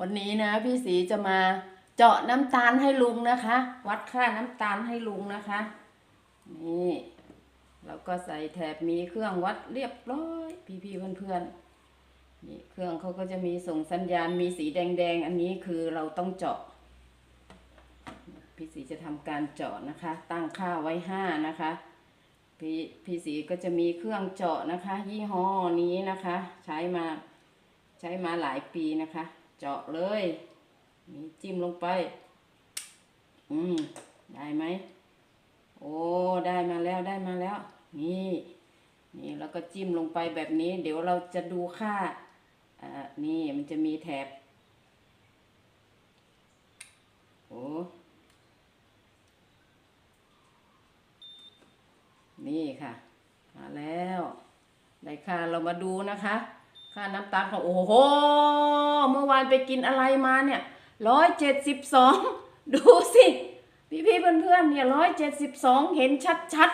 วันนี้นะพี่สีจะมาเจาะน้ำตาลให้ลุงนะคะ วัดค่าน้ำตาลให้ลุงนะคะ นี่แล้วก็ใส่แถบมีเครื่องวัดเรียบร้อย พี่ๆเพื่อนๆนี่เครื่องเขาก็จะมีส่งสัญญาณมีสีแดงๆ อันนี้คือเราต้องเจาะ พี่สีจะทำการเจาะนะคะ ตั้งค่าไว้ห้านะคะ พี่พี่สีก็จะมีเครื่องเจาะนะคะ ยี่ห้อนี้นะคะ ใช้มาใช้มาหลายปีนะคะ เจาะเลยนี่จิ้มลงไป อืม ได้ไหม โอ้ ได้มาแล้วได้มาแล้ว นี่ นี่แล้วก็จิ้มลงไปแบบนี้ เดี๋ยวเราจะดูค่า อ่า นี่มันจะมีแถบ โอ้ นี่ค่ะ มาแล้ว ได้ค่ะ เรามาดูนะคะ ค่าน้ำตาลของโอ้โห อวานไปกินอะไรมาเนี่ยร้อยเจ็ดสิบสองดูสิ พี่ๆเพื่อนๆเนี่ยร้อยเจ็ดสิบสองเห็นชัดชัด